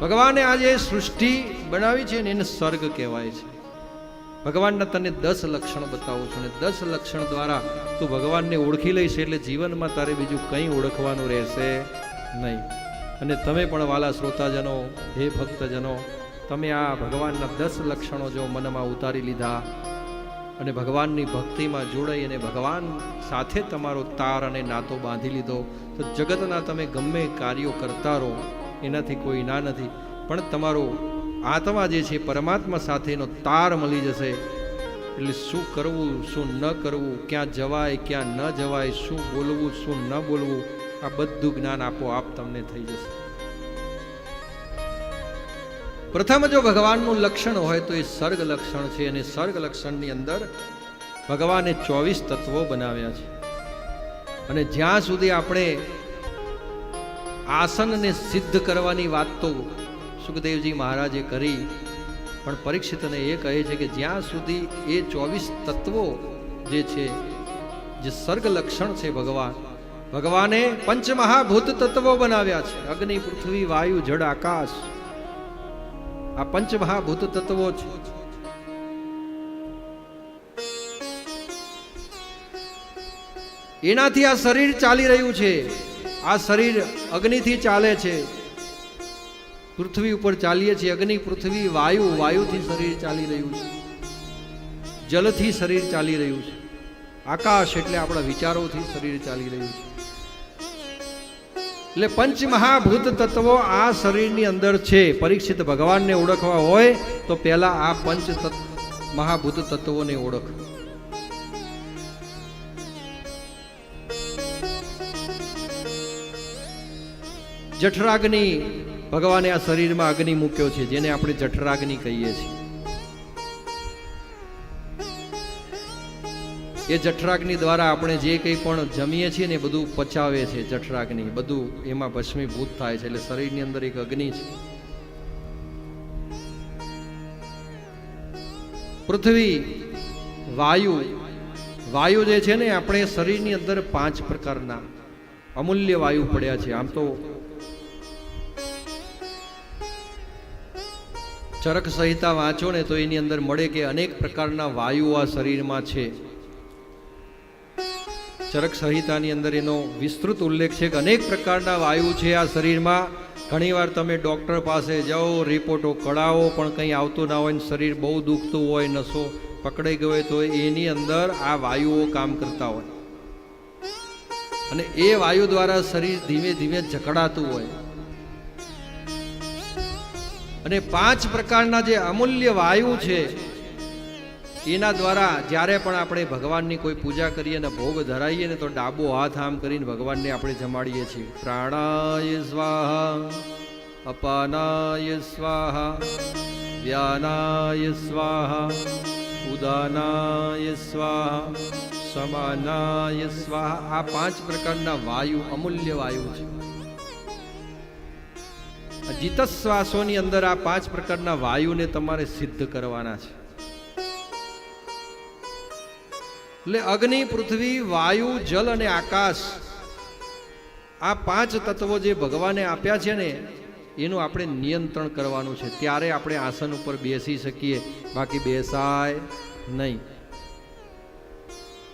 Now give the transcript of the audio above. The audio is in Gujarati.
ભગવાને આ જે સૃષ્ટિ બનાવી છે ને એને સ્વર્ગ કહેવાય છે. ભગવાનના તને દસ લક્ષણ બતાવું છું ને દસ લક્ષણ દ્વારા તું ભગવાનને ઓળખી લઈશ એટલે જીવનમાં તારે બીજું કંઈ ઓળખવાનું રહેશે નહીં. અને તમે પણ વાલા શ્રોતાજનો, હે ભક્તજનો, તમે આ ભગવાનના દસ લક્ષણો જો મનમાં ઉતારી લીધા અને ભગવાનની ભક્તિમાં જોડાઈ અને ભગવાન સાથે તમારો તાર અને નાતો બાંધી લીધો, તો જગતના તમે ગમે કાર્યો કરતા રહો. એનાથી કોઈ ના નથી. પણ તમારો આત્મા જે છે, પરમાત્મા સાથેનો તાર મળી જશે. એટલે શું કરવું, શું ન કરવું, ક્યાં જવાય, ક્યાં ન જવાય, શું બોલવું, શું ન બોલવું, આ બધું જ્ઞાન આપોઆપ તમને થઈ જશે. પ્રથમ જો ભગવાનનું લક્ષણ હોય તો એ સર્ગ લક્ષણ છે અને સર્ગ લક્ષણની અંદર ભગવાને ચોવીસ તત્વો બનાવ્યા છે. અને જ્યાં સુધી આપણે આસનને સિદ્ધ કરવાની વાત તો સુખદેવજી મહારાજે કરી, પણ પરીક્ષિતને એ કહે છે કે જ્યાં સુધી એ ચોવીસ તત્વો જે છે, જે સર્ગ લક્ષણ છે ભગવાન, ભગવાને પંચમહાભૂત તત્વો બનાવ્યા છે. અગ્નિ, પૃથ્વી, વાયુ, જળ, આકાશ, આ પંચમહાભૂત તત્વો છે. એનાથી આ શરીર ચાલી રહ્યું છે. આ શરીર અગ્નિથી ચાલે છે. પૃથ્વી ઉપર ચાલીએ છીએ. અગ્નિ, પૃથ્વી, વાયુ, વાયુથી શરીર ચાલી રહ્યું છે. જલથી શરીર ચાલી રહ્યું છે. આકાશ એટલે આપણા વિચારોથી શરીર ચાલી રહ્યું છે. એટલે પંચમહાભૂત તત્વો આ શરીરની અંદર છે. પરીક્ષિત ભગવાનને ઓળખવા હોય તો પહેલા આ પંચ મહાભૂત તત્વોને ઓળખ. જઠરાગ્નિ, ભગવાને આ શરીરમાં અગ્નિ મૂક્યો છે, જેને આપણે જઠરાગ્નિ કહીએ છીએ. એ જઠરાગ્નિ દ્વારા આપણે જે કંઈ પણ જમીએ છીએ ને એ બધું પચાવે છે, જઠરાગ્નિ. બધું એમાં ભસ્મીભૂત થાય છે, એટલે શરીરની અંદર એક અગ્નિ છે. પૃથ્વી, વાયુ. વાયુ જે છે ને, આપણે શરીરની અંદર પાંચ પ્રકારના અમૂલ્ય વાયુ પડ્યા છે. આમ તો ચરક સંહિતા વાંચો ને તો એની અંદર મળે કે અનેક પ્રકારના વાયુ આ શરીરમાં છે. ચરક સંહિતાની અંદર એનો વિસ્તૃત ઉલ્લેખ છે કે અનેક પ્રકારના વાયુ છે આ શરીરમાં. ઘણીવાર તમે ડૉક્ટર પાસે જાઓ, રિપોર્ટો કઢાવો, પણ કંઈ આવતું ના હોય ને શરીર બહુ દુખતું હોય, નસો પકડાઈ ગયો હોય તો એની અંદર આ વાયુઓ કામ કરતા હોય. અને એ વાયુ દ્વારા શરીર ધીમે ધીમે જકડાતું હોય. અને પાંચ પ્રકારના જે અમૂલ્ય વાયુ છે, એના દ્વારા જ્યારે પણ આપણે ભગવાનની કોઈ પૂજા કરીએ અને ભોગ ધરાઈએ ને તો ડાબો હાથ આમ કરીને ભગવાનને આપણે જમાડીએ છીએ. પ્રાણાય સ્વાહા, અપાનાય સ્વાહા, વ્યાનાય સ્વાહા, ઉદાનાય સ્વાહા, સમાનાય સ્વાહા. આ પાંચ પ્રકારના વાયુ, અમૂલ્ય વાયુ છે. શ્વાસોની અંદર આ પાંચ પ્રકારના વાયુને તમારે સિદ્ધ કરવાના છે. એટલે અગ્નિ, પૃથ્વી, વાયુ, જલ અને આકાશ, આ પાંચ તત્વો જે ભગવાને આપ્યા છે ને, એનું આપણે નિયંત્રણ કરવાનું છે. ત્યારે આપણે આસન ઉપર બેસી શકીએ. બાકી બેસાય નહીં.